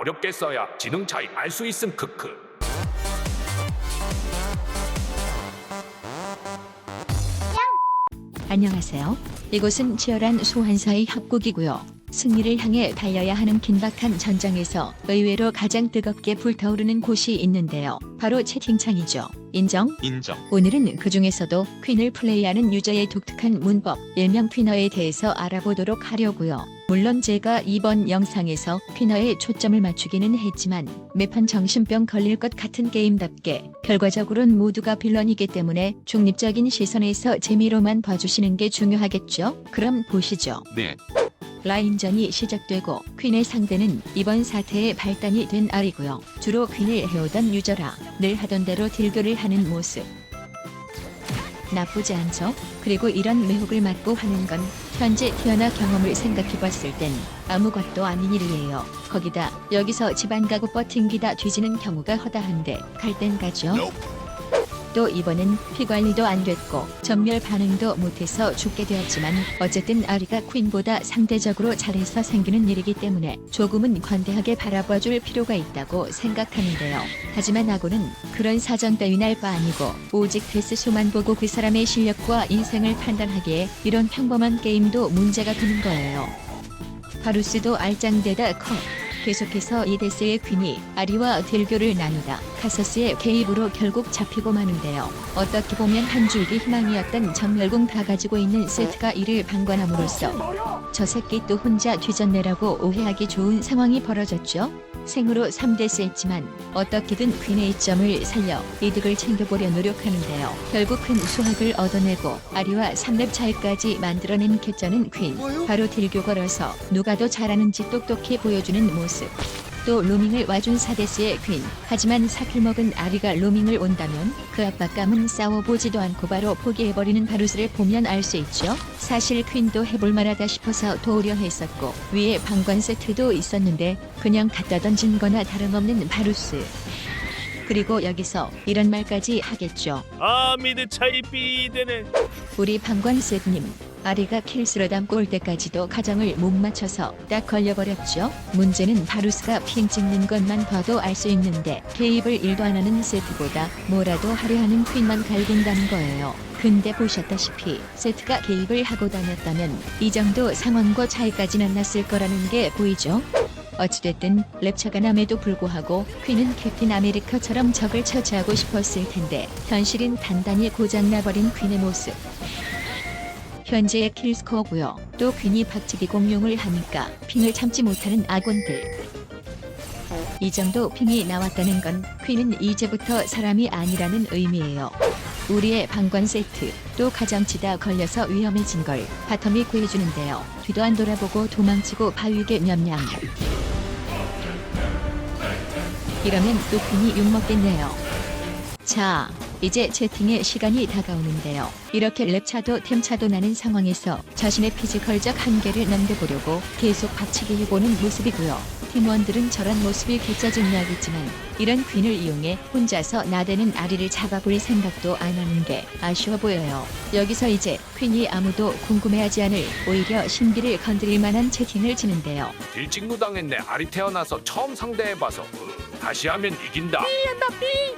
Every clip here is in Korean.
어렵게 써야 지능 차이 알 수 있음 크크. 안녕하세요. 이곳은 치열한 소환사의 협곡이고요. 승리를 향해 달려야 하는 긴박한 전장에서 의외로 가장 뜨겁게 불타오르는 곳이 있는데요. 바로 채팅창이죠. 인정? 인정. 오늘은 그 중에서도 퀸을 플레이하는 유저의 독특한 문법, 일명 퀸어에 대해서 알아보도록 하려고요. 물론 제가 이번 영상에서 퀸어에 초점을 맞추기는 했지만 매판 정신병 걸릴 것 같은 게임답게 결과적으로는 모두가 빌런이기 때문에 중립적인 시선에서 재미로만 봐주시는 게 중요하겠죠? 그럼 보시죠. 네. 라인전이 시작되고 퀸의 상대는 이번 사태의 발단이 된 알이고요. 주로 퀸을 해오던 유저라 늘 하던 대로 딜교를 하는 모습. 나쁘지 않죠? 그리고 이런 매혹을 맞고 하는 건 현재 태어나 경험을 생각해봤을 땐 아무것도 아닌 일이에요. 거기다 여기서 집안 가고 버팅기다 뒤지는 경우가 허다한데 갈 땐 가죠. 또 이번엔 피 관리도 안 됐고 전멸 반응도 못해서 죽게 되었지만 어쨌든 아리가 퀸보다 상대적으로 잘해서 생기는 일이기 때문에 조금은 관대하게 바라봐 줄 필요가 있다고 생각하는데요. 하지만 아고는 그런 사정 할바 아니고 오직 데스 수만 보고 그 사람의 실력과 인생을 판단하기에 이런 평범한 게임도 문제가 되는 거예요. 바루스도 알짱대다 컷. 계속해서 이데스의 퀸이 아리와 딜교를 나누다 카서스의 개입으로 결국 잡히고 마는데요. 어떻게 보면 한 줄기 희망이었던 전멸공 다 가지고 있는 세트가 이를 방관함으로써 저 새끼 또 혼자 뒤졌네라고 오해하기 좋은 상황이 벌어졌죠. 생으로 3대스 했지만 어떻게든 퀸의 이점을 살려 이득을 챙겨보려 노력하는데요. 결국 큰 수확을 얻어내고 아리와 3렙 차이까지 만들어낸 개쩌는 퀸. 바로 딜교 걸어서 누가 더 잘하는지 똑똑히 보여주는 모습. 또 로밍을 와준 사데스의 퀸. 하지만 사킬 먹은 아리가 로밍을 온다면 그 압박감은 싸워보지도 않고 바로 포기해버리는 바루스를 보면 알 수 있죠. 사실 퀸도 해볼 만하다 싶어서 도우려 했었고 위에 방관 세트도 있었는데 그냥 갖다 던진 거나 다름없는 바루스. 그리고 여기서 이런 말까지 하겠죠. 아 미드 차이 삐되네 우리 방관셋님 아리가 킬스러 담고 올 때까지도 가정을 못 맞춰서 딱 걸려버렸죠. 문제는 바루스가 핑 찍는 것만 봐도 알 수 있는데 개입을 일도 안 하는 세트보다 뭐라도 하려 하는 퀸만 갈군다는 거예요. 근데 보셨다시피 세트가 개입을 하고 다녔다면 이 정도 상황과 차이까지는 안 났을 거라는 게 보이죠. 어찌됐든 랩차가 남에도 불구하고 퀸은 캡틴 아메리카처럼 적을 처치하고 싶었을 텐데 현실은 단단히 고장나버린 퀸의 모습. 현재의 킬스코어고요. 또 퀸이 박치기 공룡을 하니까 핑을 참지 못하는 아군들. 이 정도 핑이 나왔다는 건 퀸은 이제부터 사람이 아니라는 의미예요. 우리의 방관 세트 또 가정치다 걸려서 위험해진 걸 바텀이 구해주는데요. 뒤도 안 돌아보고 도망치고 바위게 냠냠. 이러면 또 퀸이 욕먹겠네요. 자, 이제 채팅의 시간이 다가오는데요. 이렇게 랩차도 템차도 나는 상황에서 자신의 피지컬적 한계를 남겨보려고 계속 박치기 해보는 모습이고요. 팀원들은 저런 모습이 개짜증나겠지만 이런 퀸을 이용해 혼자서 나대는 아리를 잡아볼 생각도 안 하는 게 아쉬워 보여요. 여기서 이제 퀸이 아무도 궁금해하지 않을 오히려 신기를 건드릴 만한 채팅을 치는데요. 일찍 당했네 아리 태어나서 처음 상대해봐서 으, 다시 하면 이긴다. 삐 한다 삐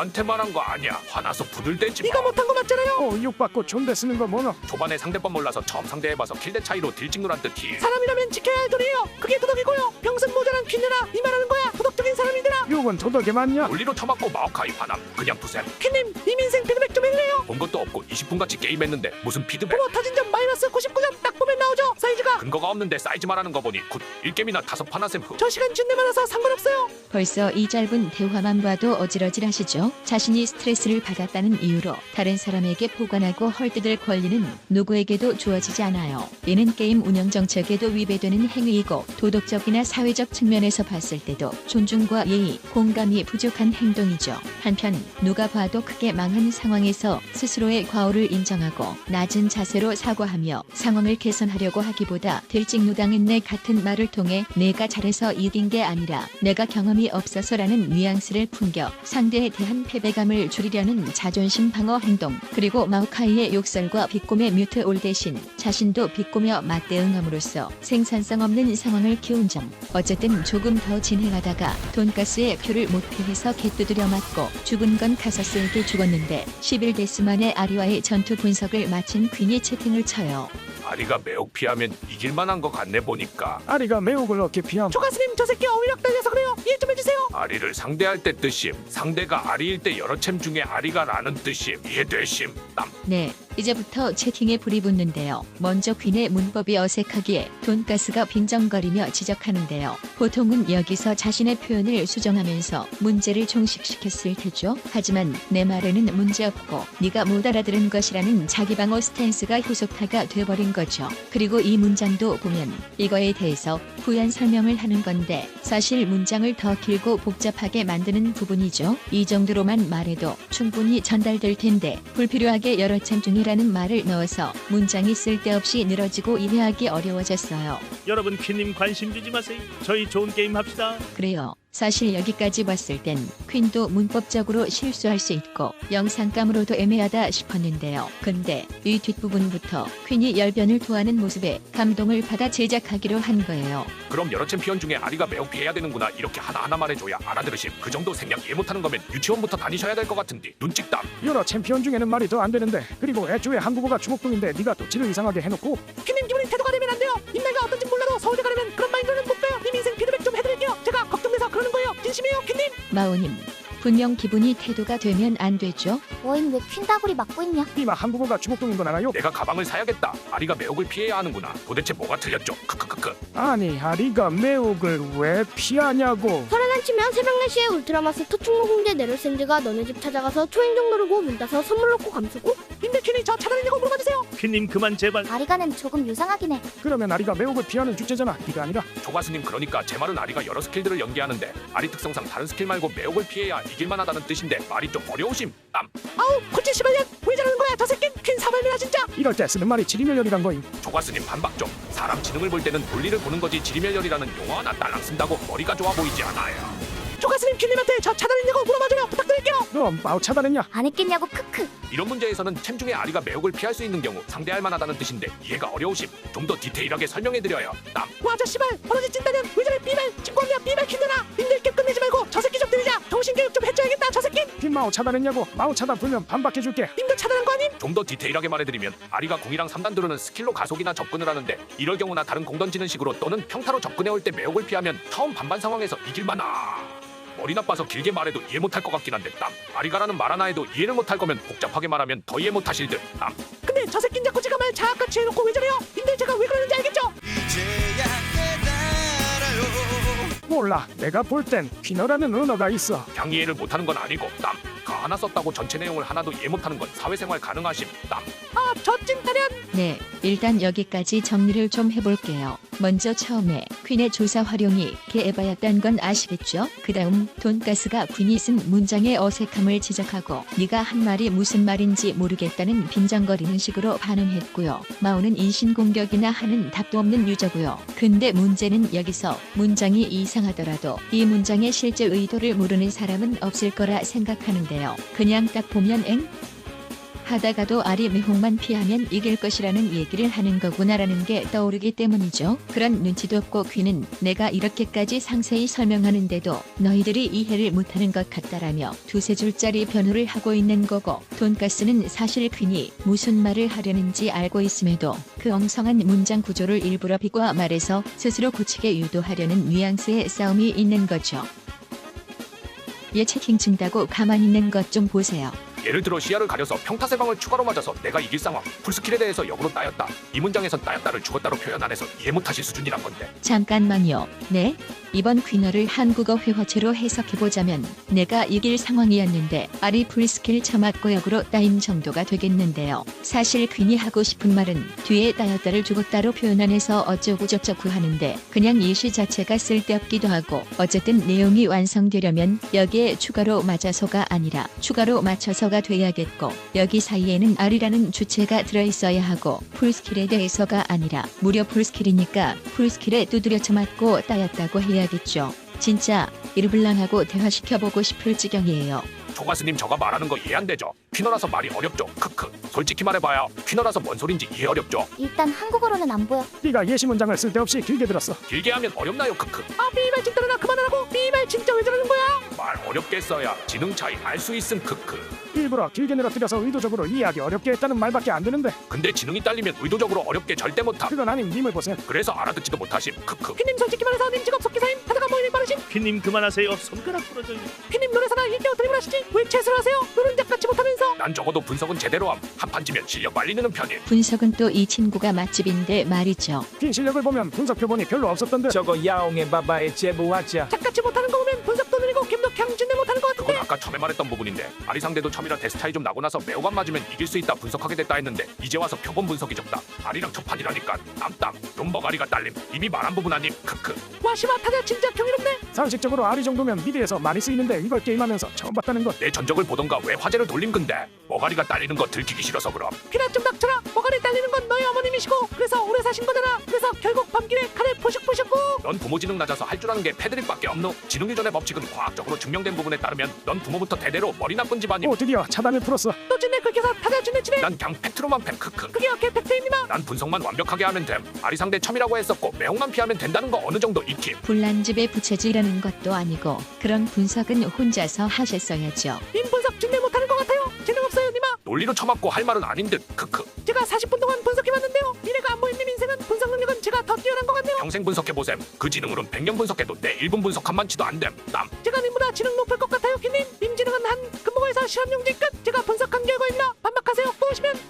너한테만 한거 아니야. 화나서 부들대지 네가 마. 못한 거 맞잖아요 어, 욕받고 존대 쓰는 거 뭐노? 초반에 상대법 몰라서 처음 상대해봐서 킬대 차이로 딜찍누란 듯이. 사람이라면 지켜야 할 도리예요 그게 도덕이고요 평생 모자란 퀸느라 이 말하는 거야 도덕적인 사람이더라 욕은 도덕에 맞냐? 논리로 쳐맞고 마오카이 화남. 그냥 부셈. 퀸님 이민생 피드백 좀 해주세요 본 것도 없고 20분같이 게임했는데 무슨 피드백. 프로 터진 점 마이너스 99점 딱 보면 나오죠 사이즈가 근거가 없는데 사이즈 말하는 거 보니 굿 1게임이나 다섯 판하셈 흑. 저 시간 준내 많아서 상관없어요 벌써 이 짧은 대화만 봐도 어질어질하시죠? 자신이 스트레스를 받았다는 이유로 다른 사람에게 포관하고 헐뜯을 권리는 누구에게도 주어지지 않아요. 이는 게임 운영 정책에도 위배되는 행위이고 도덕적이나 사회적 측면에서 봤을 때도 존중과 예의, 공감이 부족한 행동이죠. 한편 누가 봐도 크게 망한 상황에서 스스로의 과오를 인정하고 낮은 자세로 사과하며 상황을 개선하려 고 하기보다 무엇보다 들찍무당했네 같은 말을 통해 내가 잘해서 이긴 게 아니라 내가 경험이 없어서라는 뉘앙스를 풍겨 상대에 대한 패배감을 줄이려는 자존심 방어 행동 그리고 마오카이의 욕설과 비꼬의 뮤트 올 대신 자신도 비꼬며 맞대응함으로써 생산성 없는 상황을 키운 점 어쨌든 조금 더 진행하다가 돈가스에 큐를 못 피해서 개두드려 맞고 죽은 건 카사스에게 죽었는데 11데스 만에 아리와의 전투 분석을 마친 퀸이 채팅을 쳐요. 아리가 매혹 피하면 이길 만한 것 같네 보니까. 아리가 매혹을 얻게 피함. 조가스님 저 새끼 어휘력 달려서 그래요. 이해 좀 해주세요. 아리를 상대할 때 뜻임 상대가 아리일 때 여러 챔 중에 아리가 라는 뜻임 이해되심? 땀 네, 이제부터 채팅에 불이 붙는데요. 먼저 퀸의 문법이 어색하기에 돈가스가 빈정거리며 지적하는데요. 보통은 여기서 자신의 표현을 수정하면서 문제를 종식시켰을 테죠. 하지만 내 말에는 문제없고 네가 못 알아들은 것이라는 자기 방어 스탠스가 효속타가 돼버린 거죠. 그리고 이 문장도 보면 이거에 대해서 부연 설명을 하는 건데 사실 문장을 더 길고 복잡하게 만드는 부분이죠. 이 정도로만 말해도 충분히 전달될 텐데 불필요하게 여러 참중 이라는 말을 넣어서 문장이 쓸데없이 늘어지고 이해하기 어려워졌어요. 여러분 퀸님 관심 주지 마세요. 저희 좋은 게임 합시다. 그래요. 사실 여기까지 봤을 땐 퀸도 문법적으로 실수할 수 있고 영상감으로도 애매하다 싶었는데요. 근데 이 뒷부분부터 퀸이 열변을 토하는 모습에 감동을 받아 제작하기로 한 거예요. 그럼 여러 챔피언 중에 아리가 매혹 피해야 되는구나. 이렇게 하나하나 말해줘야 알아들으심. 그 정도 생략 이해 못하는 거면 유치원부터 다니셔야 될 것 같은데. 눈찍땀 여러 챔피언 중에는 말이 더 안 되는데. 그리고 애초에 한국어가 주목동인데 네가 또 지를 이상하게 해놓고. 퀸님 기분이 태도가 되면 안 돼요. 인내가 어떤지 몰라도 서울대 가려면 그런 마인드는 못 빼요 님 인생 해드릴게요 진심이에요 퀸님 마오님, 분명 기분이 태도가 되면 안 되죠? 워인 왜 퀸다구리 맞고 있냐? 이마 한국어가 주목동인 건 알아요? 내가 가방을 사야겠다. 아리가 매혹을 피해야 하는구나. 도대체 뭐가 틀렸죠? 크크크크. 아니 아리가 매혹을 왜 피하냐고. 설에 치면 새벽 4시에 울트라마스터 충무 홍제 네럴샌드가 너네 집 찾아가서 초인종 누르고 문 닫아서 선물 놓고 감수고 님들 퀸이 저 차단했냐고 물어봐 주세요. 퀸님 그만 제발. 아리가는 조금 유상하긴 해. 그러면 아리가 매혹을 피하는 주제잖아. 네가 아니라. 조가스님 그러니까 제 말은 아리가 여러 스킬들을 연계하는데 아리 특성상 다른 스킬 말고 매혹을 피해야 이길만하다는 뜻인데 말이 좀 어려우심. 땀 아우 콜치 시발년 왜 저러는 거야? 저 새끼 퀸 사발면아 진짜. 이럴 때 쓰는 말이 지리멸렬이란 거임. 조가스님 반박 좀. 사람 지능을 볼 때는 논리를 보는 거지 지리멸렬이라는 용어 하나 딸랑 쓴다고 머리가 좋아 보이지 않아요 조가스님 퀸님한테 저 차단했냐고 물어봐줘요 부탁드릴게요. 너 마우 차단했냐? 안 했겠냐고 크크. 이런 문제에서는 챔 중에 아리가 매혹을 피할 수 있는 경우 상대할 만하다는 뜻인데 이해가 어려우심. 좀 더 디테일하게 설명해드려요. 땀 와저 씨발 버러지 찐다면 왜 저래 삐발 친구야 삐발 퀸들아 님들 게 끝내지 말고 저 새끼 좀 들이자. 정신교육 좀 해줘야겠다 저 새끼. 핀 마우 차단했냐고 마우 차단 불면 반박해 줄게. 님도 차단한 거 아님? 좀 더 디테일하게 말해드리면 아리가 공이랑 3단 두르는 스킬로 가속이나 접근을 하는데 이럴 경우나 다른 공 던지는 식으로 또는 평타로 접근해올 때 매혹을 피하면 처음 반반 상황에서 이길 만하 머리 나빠서 길게 말해도 이해 못할 것 같긴 한데 땀 아리가라는 말 하나 해도 이해를 못할 거면 복잡하게 말하면 더 이해 못하실 듯땀 근데 저 새끼 자꾸 제가 말 자학같이 해놓고 왜 저래요? 님들 제가 왜 그러는지 알겠죠? 몰라. 내가 볼땐 퀴너라는 언어가 있어. 그냥 이해를 못하는 건 아니고 땀 하나 썼다고 전체 내용을 하나도 이해 못하는 건 사회생활 가능하심 땀 아저 찐따련 네, 일단 여기까지 정리를 좀 해볼게요. 먼저 처음에 퀸의 조사 활용이 개에바였던 건 아시겠죠? 그 다음 돈가스가 퀸이 쓴 문장의 어색함을 지적하고 네가 한 말이 무슨 말인지 모르겠다는 빈정거리는 식으로 반응했고요. 마오는 인신공격이나 하는 답도 없는 유저고요. 근데 문제는 여기서 문장이 이상하더라도 이 문장의 실제 의도를 모르는 사람은 없을 거라 생각하는데요. 그냥 딱 보면 엥? 하다가도 아리 매혹만 피하면 이길 것이라는 얘기를 하는 거구나라는 게 떠오르기 때문이죠. 그런 눈치도 없고 귀는 내가 이렇게까지 상세히 설명하는데도 너희들이 이해를 못하는 것 같다라며 두세 줄짜리 변호를 하고 있는 거고 돈가스는 사실 귀니 무슨 말을 하려는지 알고 있음에도 그 엉성한 문장 구조를 일부러 비과 말해서 스스로 고치게 유도하려는 뉘앙스의 싸움이 있는 거죠. 얘 채팅 친다고 가만히 있는 것 좀 보세요. 예를 들어 시야를 가려서 평타세방을 추가로 맞아서 내가 이길 상황 풀스킬에 대해서 역으로 따였다 이 문장에선 따였다를 죽었다로 표현 안 해서 이해 못하실 수준이란 건데 잠깐만요. 네? 이번 퀴너를 한국어 회화체로 해석해보자면 내가 이길 상황이었는데 알이 풀스킬 처맞고 역으로 따인 정도가 되겠는데요. 사실 퀸이 하고 싶은 말은 뒤에 따였다를 주고 따로 표현 안 해서 어쩌고저쩌고 하는데 그냥 이 시 자체가 쓸데없기도 하고 어쨌든 내용이 완성되려면 여기에 추가로 맞아서가 아니라 추가로 맞춰서가 돼야겠고 여기 사이에는 알이라는 주체가 들어있어야 하고 풀스킬에 대해서가 아니라 무려 풀스킬이니까 풀스킬에 두드려 쳐맞고 따였다고 해야 겠죠. 진짜 이르블랑하고 대화시켜보고 싶을 지경이에요. 조가스님 저가 말하는 거 이해 안 되죠? 퀴너라서 말이 어렵죠. 크크. 솔직히 말해봐요. 퀴너라서 뭔 소린지 이해 어렵죠. 일단 한국어로는 안 보여. 네가 예시 문장을 쓸데없이 길게 들었어. 길게 하면 어렵나요? 크크. 아 비말 진짜나 그만하라고 비말 진짜 왜 저러는 거야 말 어렵게 써야 지능 차이 알 수 있음 크크. 일부러 길게 늘어뜨려서 의도적으로 이해하기 어렵게 했다는 말밖에 안 되는데 근데 지능이 딸리면 의도적으로 어렵게 절대 못함. 그건 아님 님을 보세요. 그래서 알아듣지도 못하심. 크크. 퀴님 솔직히 말해서 님 직업 속기사임 하다가 뭐일 빠르심 퀸님 그만하세요. 손가락 부러져요. 퀴님 노래사나 일개어 드립을 하시지 왜 채술 하세요 노른자같이 못하면서 난 적어도 분석은 제대로 함. 한판 지면 실력 빨리 느는 편임. 분석은 또 이 친구가 맛집인데 말이죠. 긴 실력을 보면 분석 표본이 별로 없었던데 저거 야옹의 바바에 제보하자 작같이 못하는 거 보면 분석도 느리고 김덕향 진내 못하는 거 그건 같은데. 아까 처음에 말했던 부분인데 아리 상대도 첨이라 데스 차이 좀 나고 나서 매우 안 맞으면 이길 수 있다 분석하게 됐다 했는데 이제 와서 표본 분석이 적다. 아리랑 첫 판이라니까. 땀땀 롬버가 아리가 딸림. 이미 말한 부분 아님? 크크. 와시마 타자 진짜 경이롭네. 상식적으로 알이 정도면 미드에서 많이 쓰이는데 이걸 게임하면서 처음 봤다는 것. 내 전적을 보던가 왜 화제를 돌린 건데 머가리가 딸리는 거 들키기 싫어서 그럼. 퀴나 좀 닥쳐라 머가리 딸리는 건 너희 어머님이시고 그래서 오래 사신 거잖아. 그래서 결국 밤길에 칼을 포식포식고. 넌 부모 지능 낮아서 할 줄 아는 게 패드립밖에 없노. 지능 유전의 법칙은 과학적으로 증명된 부분에 따르면 넌 부모부터 대대로 머리 나쁜 집안임 오 드디어 차단을 풀었어. 또 진내 긁혀서 타자 진내 치네 난 그냥 팩트로만 팩 크크. 그게 어깨 팩트입니다 난 분석만 완벽하게 하면 됨. 아리 상대 첨이라고 했었고 매혹만 피하면 된다는 거 어느 정도 익힘. 불난집에 부채질하는 것도 아니고 그런 분석은 혼자서 하셨어야죠. 님 분석 진내 못하는 거 같아요. 재능 없어요 님아. 논리로 쳐맞고 할 말은 아닌 듯 크크 제가 40분 동안 분석해봤는데요. 미래가 안님 인생은 분석 능력은 제가 더 뛰어난 것 같네요. 평생 분석해보셈. 그 지능으로는 100년 분석해도 내 1분 분석 한 만치도 안 됨. 남. 제가 님보다 지능 높을 것 같아요 퀴님. 님 지능은 한 금붕어에서 실험용지 끝. 제가 분석한 결과입니다 반박하세요. 또 오시면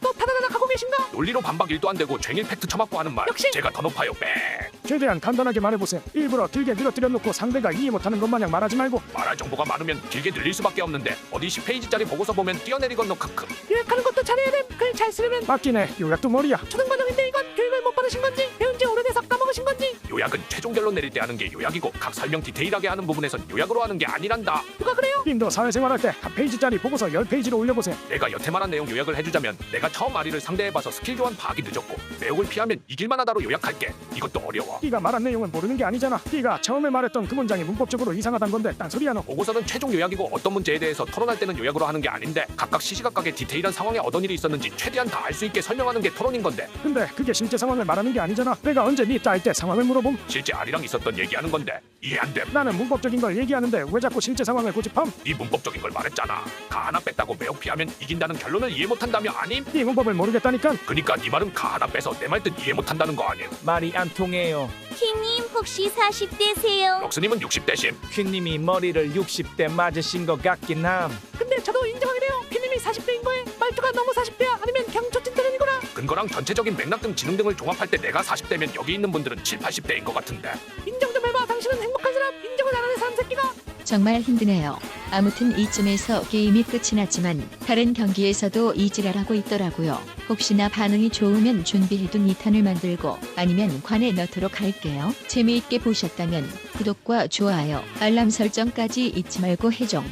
또 타다다닥 하고 계신가? 논리로 반박 일도 안 되고 쟁일 팩트 쳐맞고 하는 말. 역시! 제가 더 높아요. 빽 최대한 간단하게 말해보세요. 일부러 길게 늘어뜨려 놓고 상대가 이해 못하는 것 마냥 말하지 말고 말할 정보가 많으면 길게 늘릴 수밖에 없는데 어디 10페이지짜리 보고서 보면 뛰어내리 건 너 크크 요약하는 것도 잘해야 됨글 잘 쓰려면 맞긴 해. 요약도 머리야. 초등과정인데 이건 교육을 못 받으신 건지? 배운 지 오래돼서 까먹으신 건지? 요약은 최종 결론 내릴 때 하는 게 요약이고 각 설명 디테일하게 하는 부분에선 요약으로 하는 게 아니란다. 누가 그래요? 님도 사회생활 할 때 한 페이지짜리 보고서 열 페이지로 올려보세요. 내가 여태 말한 내용 요약을 해주자면 내가 처음 아리를 상대해봐서 스킬 교환 파악이 늦었고 매혹을 피하면 이길만하다로 요약할게. 이것도 어려워. 네가 말한 내용은 모르는 게 아니잖아. 네가 처음에 말했던 그 문장이 문법적으로 이상하단 건데 딴 소리야 너. 보고서는 최종 요약이고 어떤 문제에 대해서 토론할 때는 요약으로 하는 게 아닌데 각각 시시각각의 디테일한 상황에 어떤 일이 있었는지 최대한 다 알 수 있게 설명하는 게 토론인 건데. 근데 그게 실제 상황을 말하는 게 아니잖아. 내가 언제 네짤때 상황을 물어봄? 실제 아리랑 있었던 얘기하는 건데 이해 안 됨 나는 문법적인 걸 얘기하는데 왜 자꾸 실제 상황을 고집함? 네 문법적인 걸 말했잖아 가 하나 뺐다고 매혹 피하면 이긴다는 결론을 이해 못한다며 아님? 네 문법을 모르겠다니까. 그니까 네 말은 가 하나 빼서 내 말 뜻 이해 못한다는 거 아님? 말이 안 통해요 킹님 혹시 40대세요? 럭스님은 60대심 퀸님이 머리를 60대 맞으신 것 같긴 함 근데 저도 인정하게 돼요 퀴님이 40대인 거에 말투가 너무 40대야 아니면 경초찐 때문이구나 근거랑 전체적인 맥락 등 지능 등을 종합할 때 내가 40대면 여기 있는 분들은 7, 80대인 것 같은데 인정 좀 해봐 당신은 행복한 사람 인정을 안 하는 사람 새끼가 정말 힘드네요. 아무튼 이쯤에서 게임이 끝이 났지만 다른 경기에서도 이지랄하고 있더라고요. 혹시나 반응이 좋으면 준비해둔 2탄을 만들고 아니면 관에 넣도록 할게요. 재미있게 보셨다면 구독과 좋아요, 알람 설정까지 잊지 말고 해줘.